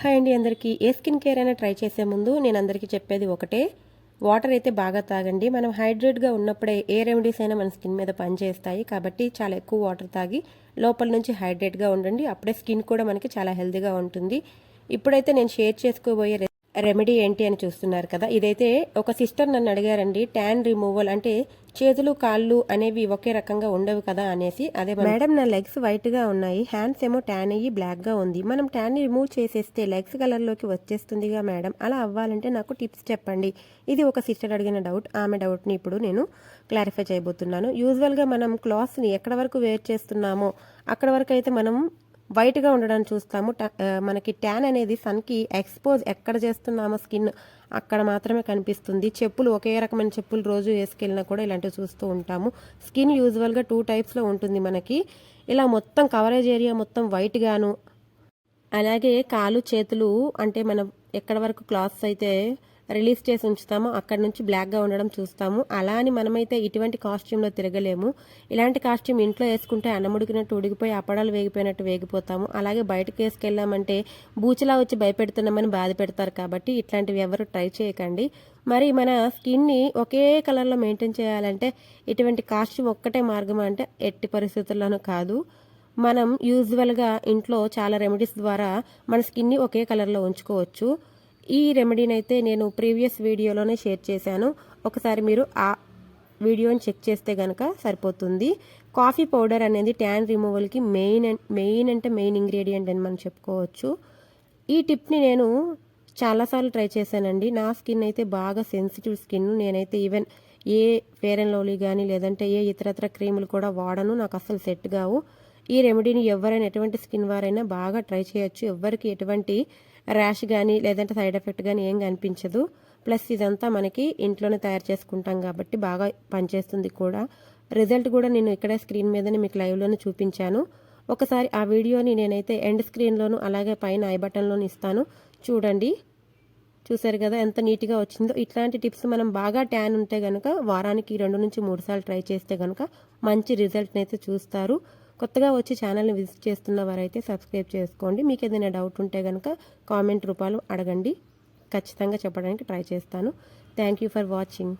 Hi అండి అందరికీ. ఏ స్కిన్ కేర్ అయినా ట్రై చేసే ముందు నేను అందరికీ చెప్పేది ఒకటే. వాటర్ అయితే బాగా తాగండి. మనం హైడ్రేట్గా ఉన్నప్పుడే ఏ రెమెడీస్ అయినా మన స్కిన్ మీద పనిచేస్తాయి. కాబట్టి చాలా ఎక్కువ వాటర్ తాగి లోపల నుంచి హైడ్రేట్గా ఉండండి. అప్పుడే స్కిన్ కూడా మనకి చాలా హెల్తీగా ఉంటుంది. ఇప్పుడైతే నేను షేర్ చేసుకోబోయే రెమెడీ ఏంటి అని చూస్తున్నారు కదా. ఇదైతే ఒక సిస్టర్ నన్ను అడిగారండి ట్యాన్ రిమూవల్ అంటే చేతులు కాళ్ళు అనేవి ఒకే రకంగా ఉండవు కదా అనేసి అదే మేడం నా లెగ్స్ వైట్గా ఉన్నాయి హ్యాండ్స్ ఏమో ట్యాన్ అయ్యి బ్లాక్గా ఉంది. మనం ట్యాన్ రిమూవ్ చేసేస్తే లెగ్స్ కలర్లోకి వచ్చేస్తుందిగా మేడం. అలా అవ్వాలంటే నాకు టిప్స్ చెప్పండి. ఇది ఒక సిస్టర్ అడిగిన డౌట్ ఆమె డౌట్ని ఇప్పుడు నేను క్లారిఫై చేయబోతున్నాను. యూజువల్గా మనం క్లాత్స్ని ఎక్కడ వరకు వేర్ చేస్తున్నామో అక్కడ వరకు అయితే మనం వైట్గా ఉండడానికి చూస్తాము. మనకి ట్యాన్ అనేది సన్కి ఎక్స్పోజ్ ఎక్కడ చేస్తున్నామో స్కిన్ అక్కడ మాత్రమే కనిపిస్తుంది. చెప్పులు ఒకే రకమైన చెప్పులు రోజు వేసుకెళ్ళినా కూడా ఇలాంటివి చూస్తూ ఉంటాము. స్కిన్ యూజువల్గా టూ టైప్స్లో ఉంటుంది మనకి. ఇలా మొత్తం కవరేజ్ ఏరియా మొత్తం వైట్గాను అలాగే కాలు చేతులు అంటే మనం ఎక్కడ వరకు క్లాత్స్ అయితే రిలీజ్ చేసి ఉంచుతామో అక్కడ నుంచి బ్లాక్గా ఉండడం చూస్తాము. అలా అని మనమైతే ఇటువంటి కాస్ట్యూమ్లో తిరగలేము. ఇలాంటి కాస్ట్యూమ్ ఇంట్లో వేసుకుంటే అన్నముడికినట్టు ఉడికిపోయి అప్పడాలు వేగిపోయినట్టు వేగిపోతాము. అలాగే బయటకు వేసుకెళ్ళామంటే బూచిలా వచ్చి భయపెడుతున్నామని బాధ పెడతారు కాబట్టి ఇట్లాంటివి ఎవరు ట్రై చేయకండి. మరి మన స్కిన్ని ఒకే కలర్లో మెయింటైన్ చేయాలంటే ఇటువంటి కాస్ట్యూమ్ ఒక్కటే మార్గం అంటే ఎట్టి పరిస్థితుల్లోనూ కాదు. మనం యూజువల్గా ఇంట్లో చాలా రెమెడీస్ ద్వారా మన స్కిన్ని ఒకే కలర్లో ఉంచుకోవచ్చు. ఈ రెమెడీని అయితే నేను ప్రీవియస్ వీడియోలోనే షేర్ చేశాను. ఒకసారి మీరు ఆ వీడియోని చెక్ చేస్తే కనుక సరిపోతుంది. కాఫీ పౌడర్ అనేది ట్యాన్ రిమూవల్కి మెయిన్ మెయిన్ అంటే మెయిన్ ఇంగ్రీడియంట్ అని మనం చెప్పుకోవచ్చు. ఈ టిప్ని నేను చాలాసార్లు ట్రై చేశానండి. నా స్కిన్ అయితే బాగా సెన్సిటివ్ స్కిన్ నేనైతే even a fair and lovely కానీ లేదంటే ఏ ఇతరత్ర క్రీములు కూడా వాడను. నాకు అసలు సెట్ కావు. ఈ రెమెడీని ఎవరైనా ఎటువంటి స్కిన్ వారైనా బాగా ట్రై చేయొచ్చు. ఎవరికి ఎటువంటి ర్యాష్ కానీ లేదంటే సైడ్ ఎఫెక్ట్ కానీ ఏం కనిపించదు. ప్లస్ ఇదంతా మనకి ఇంట్లోనే తయారు చేసుకుంటాం కాబట్టి బాగా పనిచేస్తుంది కూడా. రిజల్ట్ కూడా నేను ఇక్కడే స్క్రీన్ మీదనే మీకు లైవ్లోనే చూపించాను. ఒకసారి ఆ వీడియోని నేనైతే ఎండ్ స్క్రీన్లోను అలాగే పైన ఐ బటన్లోను ఇస్తాను. చూడండి. చూసారు కదా ఎంత నీట్గా వచ్చిందో. ఇట్లాంటి టిప్స్ మనం బాగా ట్యాన్ ఉంటే కనుక వారానికి రెండు నుంచి మూడు సార్లు ట్రై చేస్తే కనుక మంచి రిజల్ట్ని అయితే చూస్తారు. కొత్తగా వచ్చి ఛానల్ని విజిట్ చేస్తున్న వారైతే సబ్స్క్రైబ్ చేసుకోండి. మీకు ఏదైనా డౌట్ ఉంటే కనుక కామెంట్ రూపాలు అడగండి. ఖచ్చితంగా చెప్పడానికి ట్రై చేస్తాను. Thank you for watching